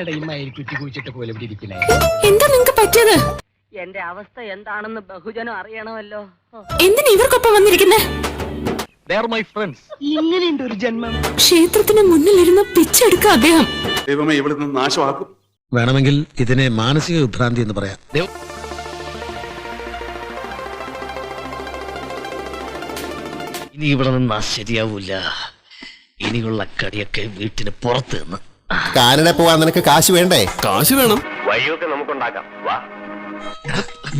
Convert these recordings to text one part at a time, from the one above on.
എന്തിനട ഈ മയിൽ കുറ്റി കുഴിച്ചിട്ട് പോലെ ഇവിടെ ഇരിക്കണേ? എന്താ നിങ്ങക്ക് പറ്റിയത്? എന്റെ അവസ്ഥ എന്താണെന്ന് ബഹുജനം അറിയണമല്ലോ. എന്തിനാ ഇവർക്കൊപ്പം വന്നിരിക്കുന്നേ? മൈ ഫ്രണ്ട്സ് ഇങ്ങനെയുണ്ട് ഒരു ജന്മം. ക്ഷേത്രത്തിന് മുന്നിലിരുന്ന് പിച്ചെടുക്ക അദ്ദേഹം. ദൈവമേ ഇവിടുന്ന് നാശമാക്കും. വേണമെങ്കിൽ ഇതിനെ മാനസിക വിഭ്രാന്തി എന്ന് പറയാം. ഇനി ഇവിടെ നിന്നാ ശരിയാവൂല. ഇനിയുള്ള കടിയൊക്കെ വീട്ടിന് പുറത്ത് നിന്ന്. കാനഡ പോവാൻ നിനക്ക് കാശ് വേണ്ടേ? കാശ് വേണം.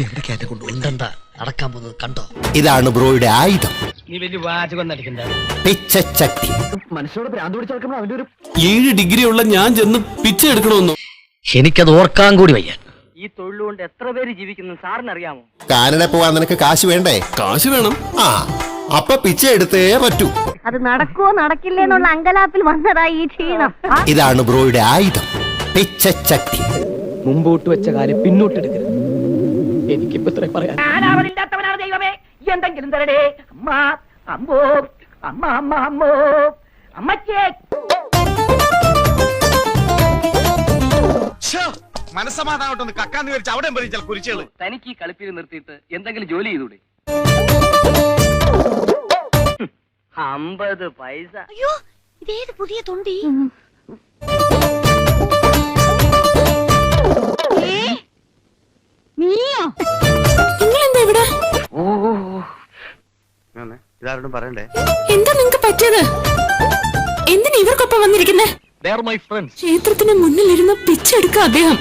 എവിടെ കയറ്റി കൊണ്ടുപോകും അടക്കാൻ നടക്കാൻ പോകുന്നത് കണ്ടോ? ഇതാണ് ബ്രോയുടെ ആയുധം. പിച്ചച്ചട്ടി ഭ്രാന്ത് പിടിച്ചെടുക്കുമ്പോൾ അവന്റെ ഒരു ഏഴ് ഡിഗ്രി ഉള്ള ഞാൻ ചെന്ന് പിച്ച എടുക്കണമെന്നു. എനിക്കത് ഓർക്കാൻ കൂടി വയ്യ. ഈ തൊഴിൽ കൊണ്ട് എത്ര പേര് ജീവിക്കുന്നു സാറിന് അറിയാമോ കാനഡ പോവാൻ നിനക്ക് കാശ് വേണ്ടേ? കാശ് വേണം. ആ അപ്പൊ പിച്ച എടുത്തേ പറ്റൂ. അത് നടക്കുവോ നടക്കില്ലേ എന്നുള്ള അങ്കലാപ്പിൽ വന്നതായി ഈ ക്ഷീണം. ഇതാണ് ബ്രോയുടെ ആയുധം. പിച്ചച്ചട്ടി മുമ്പോട്ട് വെച്ച കാര്യം പിന്നോട്ടെടുക്കരുത്. എനിക്കിപ്പോ ഇത്ര പറയാൻ ആരാവതില്ലാത്തവനാണ് ദൈവമേ. എന്തെങ്കിലും തരടേ അമ്മ അമ്മോ അമ്മ അമ്മ അമ്മോ. അമ്മച്ചേ. മനസ്സമാധാനമായിട്ടൊന്ന് കക്കാന്ന് വിചാരിച്ച് അവിടെ ചില കുരിച്ചുകൾ തനിക്ക് ഈ കളിപ്പിൽ നിർത്തിയിട്ട് എന്തെങ്കിലും ജോലി ചെയ്തൂടെ? അമ്പത് പൈസ. അയ്യോ ഇതേത് പുതിയ തൊണ്ടി? നീയോ? എന്താ ഇവിടെ? ഇതാരോടും പറയണ്ടേ? എന്താ നിങ്ങക്ക് പറ്റിയത്? എന്തിനാ ഇവർക്കൊപ്പം വന്നിരിക്കുന്നേ? ക്ഷേത്രത്തിന് മുന്നിലിരുന്ന് പിച്ചെടുക്ക അദ്ദേഹം.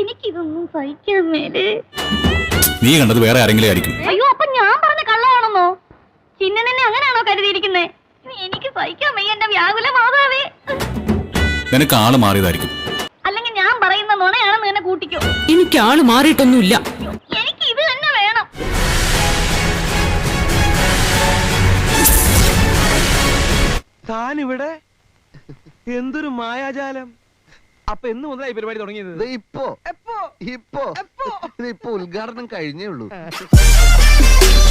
എനിക്കിതൊന്നും സഹിക്കാൻ മേലേ. നീ കണ്ടത് വേറെ ആരെങ്കിലും ആയിരിക്കും. അയ്യോ അപ്പൊ ഞാൻ പറഞ്ഞ കള്ളമാണെന്നോ ചിന്നനെ അങ്ങനെയാണോ കരുതിയിരിക്കുന്നേ? എനിക്ക് സഹിക്കാൻ വയ്യ എന്റെ വ്യാകുല മാതാവേ. നിനക്ക് ആൾ മാറിയതായിരിക്കും. അല്ലെങ്കിൽ ഞാൻ പറയുന്ന നുണയാണെന്ന് എന്നെ കൂട്ടിക്കോ. എനിക്ക് ആൾ മാറിയിട്ടൊന്നുമില്ല. എനിക്ക് ഇത് തന്നെ വേണം. താനിവിടെ? ഇവിടെ എന്തൊരു മായാജാലം. അപ്പൊ എന്ന് മുതലായി പരിപാടി തുടങ്ങിയത്? ഇപ്പോ. എപ്പോ? ഇപ്പോ. ഇപ്പൊ ഉദ്ഘാടനം കഴിഞ്ഞേ ഉള്ളൂ.